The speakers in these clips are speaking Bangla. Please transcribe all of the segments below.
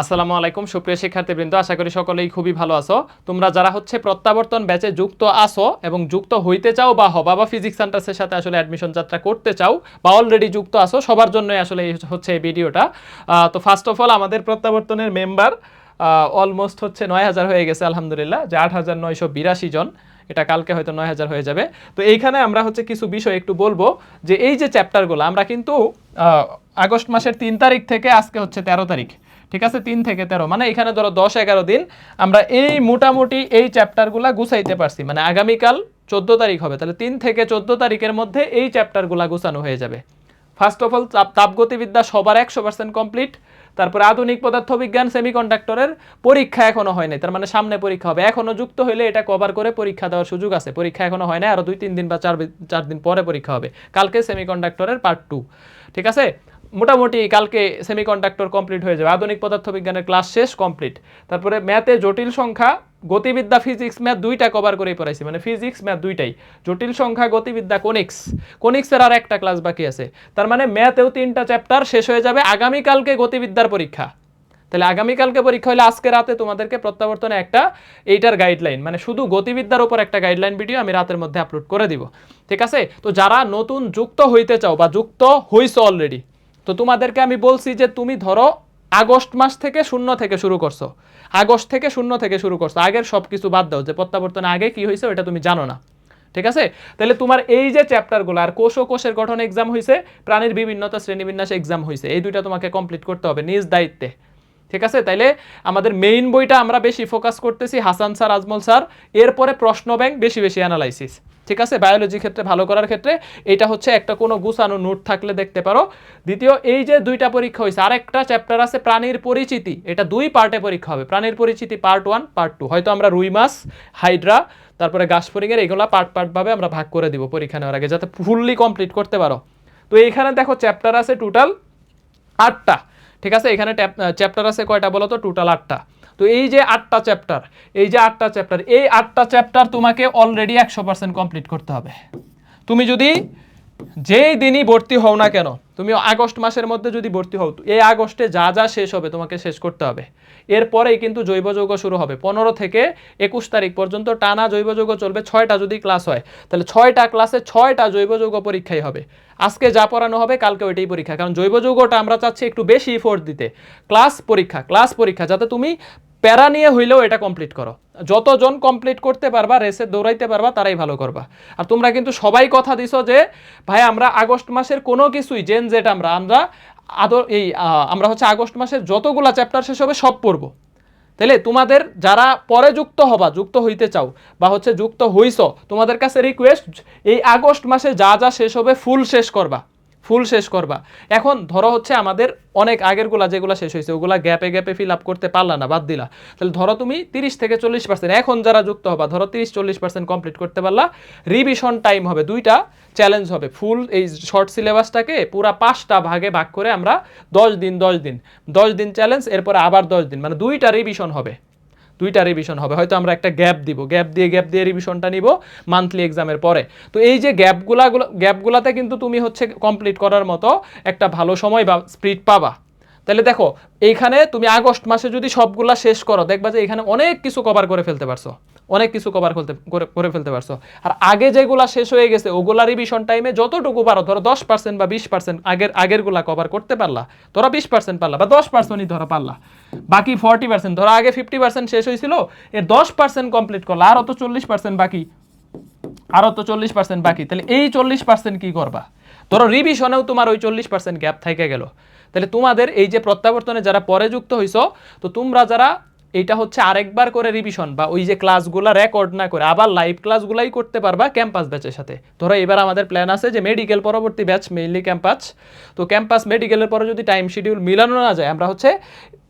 আসসালামু আলাইকুম, সুপ্রিয় শিক্ষার্থীবৃন্দ, আশা করি সকলেই খুবই ভালো আছো। তোমরা যারা হচ্ছে প্রত্যাবর্তন ব্যাচে যুক্ত আসো এবং যুক্ত হইতে চাও বা হবা বা ফিজিক্স সেন্টার্সের সাথে আসলে অ্যাডমিশন যাত্রা করতে চাও বা অলরেডি যুক্ত আসো সবার জন্যই আসলে এই হচ্ছে এই ভিডিওটা তো ফার্স্ট অফ অল আমাদের প্রত্যাবর্তনের মেম্বার অলমোস্ট হচ্ছে নয় হাজার হয়ে গেছে, আলহামদুলিল্লাহ, যে আট হাজার নয়শো বিরাশি জন। এটা কালকে হয়তো নয় হাজার হয়ে যাবে। তো এইখানে আমরা হচ্ছে কিছু বিষয় একটু বলব, যে এই যে চ্যাপ্টারগুলো আমরা কিন্তু আগস্ট মাসের তিন তারিখ থেকে আজকে হচ্ছে তেরো তারিখ। ঠিক আছে? তিন থেকে তেরো। মানে এখানে ধরো দশ, এগারো দিন আমরা এই মোটামুটি এই চ্যাপ্টারগুলা গুছাইতে পারছি। মানে আগামীকাল চোদ্দ তারিখ হবে। তাহলে তিন থেকে চোদ্দ তারিখের মধ্যে এই চ্যাপ্টারগুলা গুছানো হয়ে যাবে। ফার্স্ট অফ অল তাপগতিবিদ্যা সবার একশো পার্সেন্ট কমপ্লিট তারপরে আধুনিক পদার্থবিজ্ঞান সেমিকন্ডাক্টরের পরীক্ষা এখনও হয় নাই। তার মানে সামনে পরীক্ষা হবে। এখনও যুক্ত হইলে এটা কভার করে পরীক্ষা দেওয়ার সুযোগ আছে। পরীক্ষা এখনও হয় না আরও দুই, তিন দিন বা চার চার দিন পরে পরীক্ষা হবে। কালকে সেমিকন্ডাক্টরের পার্ট টু ঠিক আছে? মোটামুটি কালকে সেমিকন্ডাক্টর কমপ্লিট হয়ে যাবে। আধুনিক পদার্থবিজ্ঞানের ক্লাস শেষ কমপ্লিট তারপরে ম্যাথে জটিল সংখ্যা, গতিবিদ্যা ফিজিক্স ম্যাথ দুইটা কভার করেই পড়াইছি। মানে ফিজিক্স ম্যাথ দুইটাই। জটিল সংখ্যা, গতিবিদ্যা কোনিক্স কোনিক্সের আর একটা ক্লাস বাকি আছে। তার মানে ম্যাথেও তিনটা চ্যাপ্টার শেষ হয়ে যাবে আগামীকালকে গতিবিদ্যার পরীক্ষা। তাহলে আগামীকালকে পরীক্ষা হলে আজকে রাতে তোমাদেরকে প্রত্যাবর্তনে একটা এইটার গাইডলাইন মানে শুধু গতিবিদ্যার উপর একটা গাইডলাইন ভিডিও আমি রাতের মধ্যে আপলোড করে দিব। ঠিক আছে? তো যারা নতুন যুক্ত হইতে চাও বা যুক্ত হইছো অলরেডি তো তোমাদেরকে আমি বলছি যে তুমি ধরো আগস্ট মাস থেকে শূন্য থেকে শুরু করছ। আগস্ট থেকে শূন্য থেকে শুরু করছ। আগের সব কিছু বাদ দাও যে প্রত্যাবর্তনে আগে কি হয়েছে ওটা তুমি জানো না। ঠিক আছে? তাহলে তোমার এই যে চ্যাপ্টারগুলো আর কোষ ও কোষের গঠন এক্সাম হয়েছে প্রাণীর বিভিন্নতা, শ্রেণীবিন্যাস এক্সাম হয়েছে এই দুইটা তোমাকে কমপ্লিট করতে হবে নিজ দায়িত্বে। ঠিক আছে? তাইলে আমাদের মেইন বইটা আমরা বেশি ফোকাস করতেছি হাসান স্যার আজমল স্যার এরপরে প্রশ্ন ব্যাংক বেশি বেশি অ্যানালাইসিস ঠিক আছে? বায়োলজি ক্ষেত্রে, ভালো করার ক্ষেত্রে এটা হচ্ছে একটা কোনো গুছানো নোট থাকলে দেখতে পারো। দ্বিতীয়, এই যে দুইটা পরীক্ষা হয়েছে, আরেকটা চ্যাপ্টার আছে প্রাণীর পরিচিতি। এটা দুই পার্টে পরীক্ষা হবে। প্রাণীর পরিচিতি পার্ট ওয়ান পার্ট টু হয়তো আমরা রুই মাছ, হাইড্রা, তারপরে গাছফড়িংয়ের এগুলো পার্ট পার্ট ভাবে আমরা ভাগ করে দিব পরীক্ষা নেওয়ার আগে, যাতে ফুললি কমপ্লিট করতে পারো। তো এইখানে দেখো চ্যাপ্টার আছে টোটাল আটটা। ঠিক আছে? এখানে চ্যাপ্টার আছে কয়টা বলো তো টোটাল আটটা। তো এই যে আটটা চ্যাপ্টার এই যে আটটা চ্যাপ্টার এই আটটা চ্যাপ্টার তোমাকে অলরেডি একশো পার্সেন্ট কমপ্লিট করতে হবে। তুমি যদি যেই দিনই ভর্তি হও না কেন তুমি আগস্ট মাসের মধ্যে যদি ভর্তি হও, এই আগস্টে যা যা শেষ হবে তোমাকে শেষ করতে হবে। এরপরেই কিন্তু জৈব যৌগ শুরু হবে। পনেরো থেকে একুশ তারিখ পর্যন্ত টানা জৈব যৌগ চলবে, ছয়টা যদি ক্লাস হয়। তাহলে ছয়টা ক্লাসে ছয়টা জৈব যৌগ পরীক্ষাই হবে। আজকে যা পড়ানো হবে, কালকে ওইটাই পরীক্ষা। কারণ জৈব যৌগটা আমরা চাচ্ছি একটু বেশি ইফোর্ট দিতে। ক্লাস পরীক্ষা ক্লাস পরীক্ষা, যাতে তুমি প্যারা নিয়ে হইলেও এটা কমপ্লিট করো। যতজন কমপ্লিট করতে পারবা রেসে দৌড়াইতে পারবা, তারাই ভালো করবা। আর তোমরা কিন্তু সবাই কথা দিছো যে, ভাই, আমরা আগস্ট মাসের কোনো কিছুই জেন জেট আমরা আমরা আদর, এই আমরা হচ্ছে আগস্ট মাসের যতগুলা চ্যাপ্টার শেষ হবে, সব পড়ব। তাহলে তোমাদের যারা পরে যুক্ত হবা, যুক্ত হইতে চাও, বা হচ্ছে যুক্ত হইছো, তোমাদের কাছে রিকোয়েস্ট এই আগস্ট মাসে যা যা শেষ হবে ফুল শেষ করবা। ফুল শেষ করবা। এখন ধরো হচ্ছে আমাদের অনেক আগেরগুলা যেগুলো শেষ হয়েছে, ওগুলা গ্যাপে গ্যাপে ফিল আপ করতে পারলা না, বাদ দিলা। তাহলে ধরো তুমি তিরিশ থেকে চল্লিশ পার্সেন্ট এখন যারা যুক্ত হবা, ধরো তিরিশ চল্লিশ পার্সেন্ট কমপ্লিট করতে পারলা রিভিশন টাইম হবে দুইটা চ্যালেঞ্জ হবে ফুল এই শর্ট সিলেবাসটাকে পুরা পাঁচটা ভাগে ভাগ করে আমরা দশ দিন দশ দিন দশ দিন চ্যালেঞ্জ এরপরে আবার দশ দিন মানে দুইটা রিভিশন হবে। দুইটা রিভিশন হবে। হয়তো আমরা একটা গ্যাপ দিব। গ্যাপ দিয়ে গ্যাপ দিয়ে রিভিশনটা নিব মান্থলি এক্সামের পরে। তো এই যে গ্যাপগুলা গ্যাপগুলাতে কিন্তু তুমি হচ্ছে কমপ্লিট করার মতো একটা ভালো সময় বা স্পিড পাবা। তাহলে দেখো, এইখানে তুমি আগস্ট মাসে যদি সবগুলা শেষ করো, দেখবা যে এখানে অনেক কিছু কভার করে ফেলতে পারছ। অনেক কিছু কভার করতে, করে- ফেলতে পারছ। আর আগে যেগুলা শেষ হয়ে গেছে, ওগুলা রিভিশন টাইমে যতটুকু পারো, ধরো দশ পার্সেন্ট বা বিশ পার্সেন্ট আগের, আগেরগুলা কভার করতে পারলা। ধরো বিশ পার্সেন্ট পারলা বা দশ পার্সেন্টই ধরো পারলা। বাকি ফর্টি পার্সেন্ট ধরো আগে ফিফটি পার্সেন্ট শেষ হয়েছিল, এর দশ পার্সেন্ট কমপ্লিট করলা আরও তো চল্লিশ পার্সেন্ট বাকি। আরও তো চল্লিশ পার্সেন্ট বাকি, তাহলে এই চল্লিশ পার্সেন্ট কী করবা? ধরো রিভিশনেও তোমার ওই চল্লিশ পার্সেন্ট গ্যাপ থেকে গেল। তাহলে তোমাদের এই যে প্রত্যাবর্তনে যারা পরে যুক্ত হইছো, তো তোমরা যারা এইটা হচ্ছে আরেকবার করে রিভিশন বা ওই যে ক্লাসগুলো রেকর্ড না করে, আবার লাইভ ক্লাসগুলাই করতে পারবা ক্যাম্পাস ব্যাচের সাথে। ধরো এবার আমাদের প্ল্যান আছে যে মেডিকেল পরবর্তী ব্যাচ মেইনলি ক্যাম্পাস তো ক্যাম্পাস মেডিকেলের পরে যদি টাইম শিডিউল মিলানো না যায়, আমরা হচ্ছে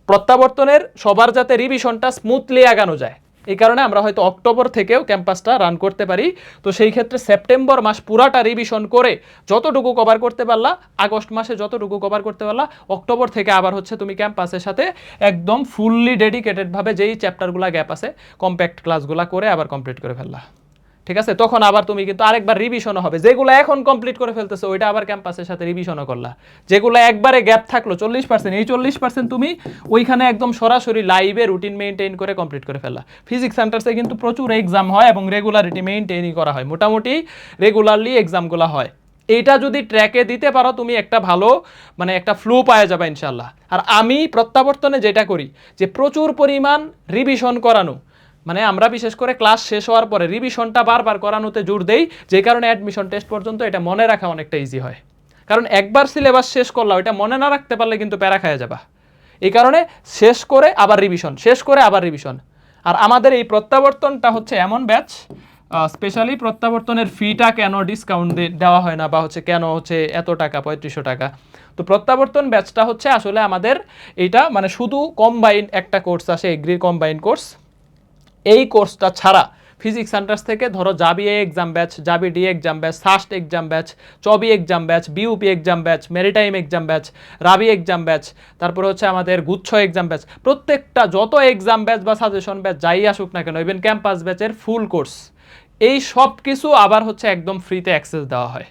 প্রত্যাবর্তনের সবার যাতে রিভিশনটা স্মুথলি আগানো যায়। এই কারণে আমরা হয়তো অক্টোবর থেকেও ক্যাম্পাসটা রান করতে পারি। তো সেই ক্ষেত্রে সেপ্টেম্বর মাস পুরাটা রিভিশন করে যতটুকু কভার করতে পারলা, আগস্ট মাসে যতটুকু কভার করতে পারলা, অক্টোবর থেকে আবার হচ্ছে তুমি ক্যাম্পাসের সাথে একদম ফুললি ডেডিকেটেডভাবে যেই চ্যাপ্টারগুলো গ্যাপ আছে কম্প্যাক্ট ক্লাসগুলো করে আবার কমপ্লিট করে ফেললা। ঠিক আছে? তখন আবার তুমি কিন্তু আরেকবার রিভিশনও হবে। যেগুলো এখন কমপ্লিট করে ফেলতেছো, ওইটা আবার ক্যাম্পাসের সাথে রিভিশনও করলা। যেগুলো একবারে গ্যাপ থাকল, চল্লিশ পার্সেন্ট এই চল্লিশ পার্সেন্ট তুমি ওইখানে একদম সরাসরি লাইভে রুটিন মেনটেন করে কমপ্লিট করে ফেললা। ফিজিক্স সেন্টার্সে কিন্তু প্রচুর এক্সাম হয় এবং রেগুলারিটি মেনটেনই করা হয়। মোটামুটি রেগুলারলি এক্সামগুলো হয়। এইটা যদি ট্র্যাকে দিতে পারো, তুমি একটা ভালো মানে একটা ফ্লো পাওয়া যাবে ইনশাল্লাহ আর আমি প্রত্যাবর্তনে যেটা করি, যে প্রচুর পরিমাণ রিভিশন করানো মানে আমরা বিশেষ করে ক্লাস শেষ হওয়ার পরে রিভিশনটা বারবার করানোতে জোর দেই, যে কারণে অ্যাডমিশন টেস্ট পর্যন্ত এটা মনে রাখা অনেকটা ইজি হয়। কারণ একবার সিলেবাস শেষ করলাম এটা মনে না রাখতে পারলে কিন্তু প্যারা খাওয়া যাবা। এই কারণে শেষ করে আবার রিভিশন শেষ করে আবার রিভিশন আর আমাদের এই প্রত্যাবর্তনটা হচ্ছে এমন ব্যাচ স্পেশালি প্রত্যাবর্তনের ফিটা কেন ডিসকাউন্ট দেওয়া হয় না, বা হচ্ছে কেন হচ্ছে এত টাকা, পঁয়ত্রিশশো টাকা? তো প্রত্যাবর্তন ব্যাচটা হচ্ছে আসলে আমাদের এইটা মানে শুধু কম্বাইন একটা কোর্স আসে এগ্রি কম্বাইন কোর্স এই কোর্সটা ছাড়া ফিজিক্স সেন্টার্স থেকে ধরো Jabi A exam batch Jabi D exam batch SUST exam batch Chobi exam batch BUP exam batch maritime exam batch Rabi exam batch তারপরে হচ্ছে আমাদের গুচ্ছ এক্সাম ব্যাচ প্রত্যেকটা যত এক্সাম ব্যাচ বা সাজেশন ব্যাচ যাই আসুক না কেন ইভেন ক্যাম্পাস ব্যাচের ফুল কোর্স এই সব কিছু আবার হচ্ছে একদম ফ্রিতে অ্যাক্সেস দেওয়া হয়।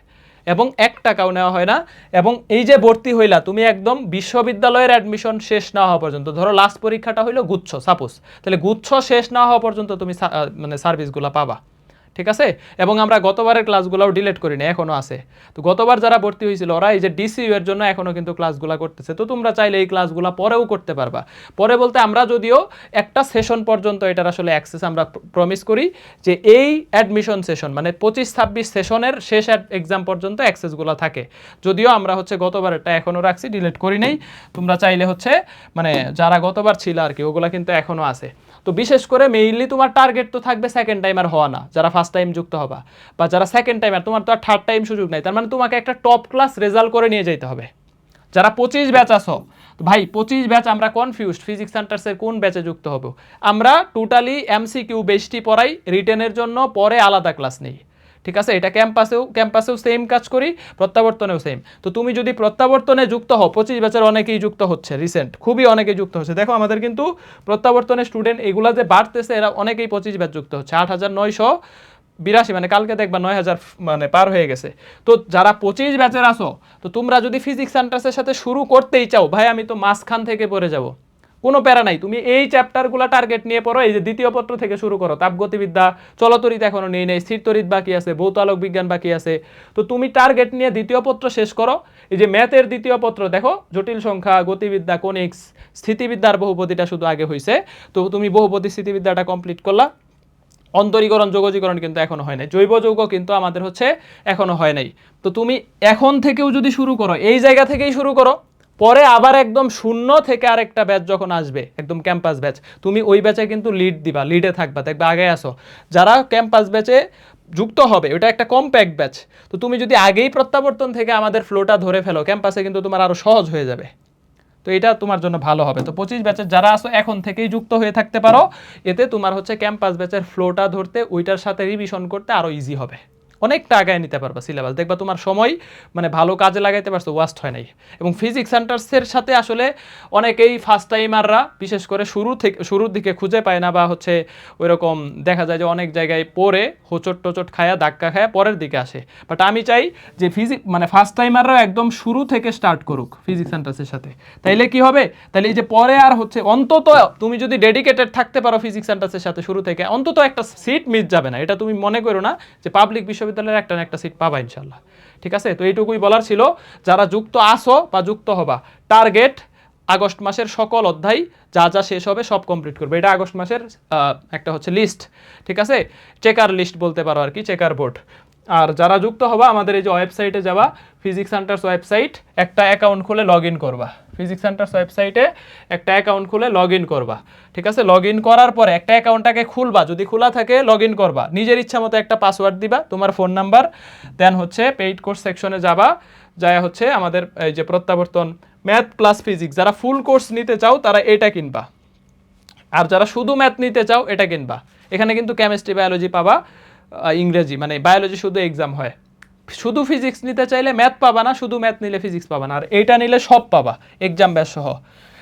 এবং এক টাকাও নেওয়া হয় না। এবং এই যে ভর্তি হইলা, তুমি একদম বিশ্ববিদ্যালয়ের অ্যাডমিশন শেষ না হওয়া পর্যন্ত, ধরো লাস্ট পরীক্ষাটা হইল গুচ্ছ সাপোজ তাহলে গুচ্ছ শেষ না হওয়া পর্যন্ত তুমি মানে সার্ভিসগুলো পাবা। ঠিক আছে? এবং আমরা গতবারের ক্লাসগুলোও ডিলিট করি এখনও আছে। তো গতবার যারা ভর্তি হয়েছিল, ওরা এই যে ডিসিইউ এর জন্য এখনও কিন্তু ক্লাসগুলো করতেছে। তো তোমরা চাইলে এই ক্লাসগুলো পরেও করতে পারবা। পরে বলতে আমরা যদিও একটা সেশন পর্যন্ত এটার আসলে অ্যাক্সেস আমরা প্রমিস করি যে এই অ্যাডমিশন সেশন মানে পঁচিশ ছাব্বিশ সেশনের শেষ এক্সাম পর্যন্ত অ্যাক্সেসগুলো থাকে। যদিও আমরা হচ্ছে গতবারটা এখনও রাখছি ডিলিট করি নেই। তোমরা চাইলে হচ্ছে মানে যারা গতবার ছিল আর কি, ওগুলা কিন্তু এখনও আছে। তো বিশেষ করে মেইনলি তোমার টার্গেট তো থাকবে সেকেন্ড টাইমার হওয়া না। যারা ফার্স্ট টাইম যুক্ত হবা বা যারা সেকেন্ড টাইমার তোমার তো আর থার্ড টাইম সুযোগ নাই, তার মানে তোমাকে একটা টপ ক্লাস রেজাল্ট করে নিয়ে যেতে হবে। যারা পঁচিশ ব্যাচ আসো ভাই পঁচিশ ব্যাচ আমরা কনফিউজড ফিজিক্স সেন্টার্সের কোন ব্যাচে যুক্ত হব? আমরা টোটালি এমসি কিউ বেশটি পড়াই রিটেনের জন্য, পরে আলাদা ক্লাস নেই। ঠিক আছে? এটা ক্যাম্পাসেও ক্যাম্পাসেও সেম কাজ করি, প্রত্যাবর্তনেও সেম তো তুমি যদি প্রত্যাবর্তনে যুক্ত হও, পঁচিশ ব্যাচের অনেকেই যুক্ত হচ্ছে রিসেন্ট খুবই অনেকেই যুক্ত হচ্ছে। দেখো, আমাদের কিন্তু প্রত্যাবর্তনের স্টুডেন্ট এগুলা যে বাড়তেছে, এরা অনেকেই পঁচিশ ব্যাচ যুক্ত হচ্ছে। আট হাজার নয়শো বিরাশি মানে কালকে দেখবা নয় হাজার মানে পার হয়ে গেছে। তো যারা পঁচিশ ব্যাচের আসো তো তোমরা যদি ফিজিক্স সেন্টার্সের সাথে শুরু করতেই চাও, ভাই আমি তো মাঝখান থেকে পড়ে যাব। কোনো প্যারা নাই, তুমি এই চ্যাপ্টারগুলো টার্গেট নিয়ে পড়ো, এই যে দ্বিতীয় পত্র থেকে শুরু করো, তাপগতিবিদ্যা, চলতরিত এখনও নেই নেই, স্থিরতরিত বাকি আছে ভৌত আলোক বিজ্ঞান বাকি আছে। তো তুমি টার্গেট নিয়ে দ্বিতীয় পত্র শেষ করো, এই যে ম্যাথের দ্বিতীয় পত্র, দেখো, জটিল সংখ্যা, গতিবিদ্যা কোনিক্স স্থিতিবিদ্যার বহুপতিটা শুধু আগে হয়েছে তো তুমি বহুপতি স্থিতিবিদ্যাটা কমপ্লিট করলা। অন্তরীকরণ, যোগজীকরণ কিন্তু এখনও হয় নাই। জৈব যৌগ কিন্তু আমাদের হচ্ছে এখনও হয় নাই। তো তুমি এখন থেকেও যদি শুরু করো, এই জায়গা থেকেই শুরু করো, পরে আবার একদম শূন্য থেকে আরেকটা ব্যাচ যখন আসবে, একদম ক্যাম্পাস ব্যাচ, তুমি ওই ব্যাচে কিন্তু লিড দিবা লিডে থাকবা, দেখবে আগে আসো। যারা ক্যাম্পাস ব্যাচে যুক্ত হবে, ওটা একটা কম্প্যাক্ট ব্যাচ, তো তুমি যদি আগেই প্রত্যাবর্তন থেকে আমাদের ফ্লোটা ধরে ফেলো, ক্যাম্পাসে কিন্তু তোমার আরও সহজ হয়ে যাবে। তো এটা তোমার জন্য ভালো হবে। তো পঁচিশ ব্যাচের যারা আসো এখন থেকেই যুক্ত হয়ে থাকতে পারো। এতে তোমার হচ্ছে ক্যাম্পাস ব্যাচের ফ্লোটা ধরতে, ওইটার সাথে রিভিশন করতে আরও ইজি হবে। অনেকটা আগায় নিতে পারবা সিলেবাস দেখবা তোমার সময় মানে ভালো কাজে লাগাইতে পারছ ওয়াস্ট হয় নাই। এবং ফিজিক্স সেন্টার্সের সাথে আসলে অনেকেই ফার্স্ট টাইমাররা বিশেষ করে শুরু থেকে শুরুর দিকে খুঁজে পায় না বা হচ্ছে ওইরকম দেখা যায় যে অনেক জায়গায় পড়ে হোচট টোচট খায়া, ধাক্কা খায়া পরের দিকে আসে। বাট আমি চাই যে ফিজিক মানে ফার্স্ট টাইমাররা একদম শুরু থেকে স্টার্ট করুক ফিজিক্স সেন্টার্সের সাথে। তাইলে কি হবে? তাহলে এই যে পরে আর হচ্ছে অন্তত তুমি যদি ডেডিকেটেড থাকতে পারো ফিজিক্স সেন্টার্সের সাথে শুরু থেকে, অন্তত একটা সিট মিস যাবে না। এটা তুমি মনে করো না যে পাবলিক বিশ্ববিদ্যালয়ের একটা একটা সিট পাবা ইনশাল্লাহ ঠিক আছে? তো এইটুকুই বলার ছিল। যারা যুক্ত আসো বা যুক্ত হবা টার্গেট আগস্ট মাসের সকল অধ্যায় যা যা শেষ হবে সব কমপ্লিট করবে। এটা আগস্ট মাসের একটা হচ্ছে লিস্ট ঠিক আছে? চেকার লিস্ট বলতে পারো আর কি চেকার বোর্ড আর যারা যুক্ত হবা, আমাদের এই যে ওয়েবসাইটে যাবা ফিজিক্স সেন্টার্স ওয়েবসাইট একটা অ্যাকাউন্ট খুলে লগ ইন করবা। ফিজিক্স সেন্টার্স ওয়েবসাইটে একটা অ্যাকাউন্ট খুলে লগ করবা। ঠিক আছে? লগ করার পরে একটা অ্যাকাউন্টটাকে খুলবা। যদি খোলা থাকে লগ করবা। নিজের ইচ্ছা মতো একটা পাসওয়ার্ড দিবা, তোমার ফোন নাম্বার দেন হচ্ছে পেইড কোর্স সেকশনে যাবা। যায় হচ্ছে আমাদের এই যে প্রত্যাবর্তন ম্যাথ প্লাস ফিজিক্স যারা ফুল কোর্স নিতে চাও, তারা এটা কিনবা। আর যারা শুধু ম্যাথ নিতে চাও, এটা কিনবা। এখানে কিন্তু কেমিস্ট্রি বায়োলজি পাবা ইংরেজি। মানে বায়োলজি শুধু এক্সাম হয়। শুধু ফিজিক্স নিতে চাইলে ম্যাথ পাবা না, শুধু ম্যাথ নিলে ফিজিক্স পাবা না, আর এইটা নিলে সব পাবা এক্সাম ব্যাচ সহ।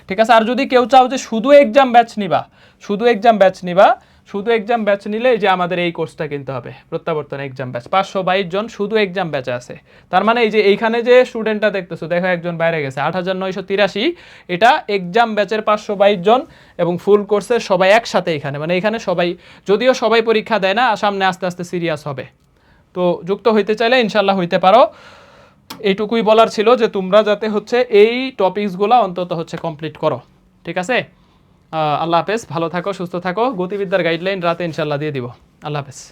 ঠিক আছে? আর যদি কেউ চাও যে শুধু এক্সাম ব্যাচ নিবা, শুধু এক্সাম ব্যাচ নিবা, শুধু এক্সাম ব্যাচ নিলে যে আমাদের এই কোর্সটা কিনতে হবে, প্রত্যাবর্তন এক্সাম ব্যাচ পাঁচশো বাইশ জন শুধু এক্সাম ব্যাচে আছে। তার মানে এই যে এইখানে যে স্টুডেন্টটা দেখতেছো, দেখো একজন বাইরে গেছে, আট হাজার নয়শো তিরাশি, এটা এক্সাম ব্যাচের পাঁচশো বাইশ জন এবং ফুল কোর্সের সবাই একসাথে এখানে। মানে এখানে সবাই, যদিও সবাই পরীক্ষা দেয় না সামনে আস্তে আস্তে সিরিয়াস হবে। তো যুক্ত হইতে চাইলে ইনশাল্লাহ হইতে পারো। এইটুকুই বলার ছিল যে তোমরা যাতে হচ্ছে এই টপিকসগুলো অন্তত হচ্ছে কমপ্লিট করো। ঠিক আছে? আল্লাহ হাফেজ, ভালো থাকো, সুস্থ থাকো। গতিবিদ্যার গাইডলাইন রাতে ইনশাল্লাহ দিয়ে দিব। আল্লাহ হাফেজ।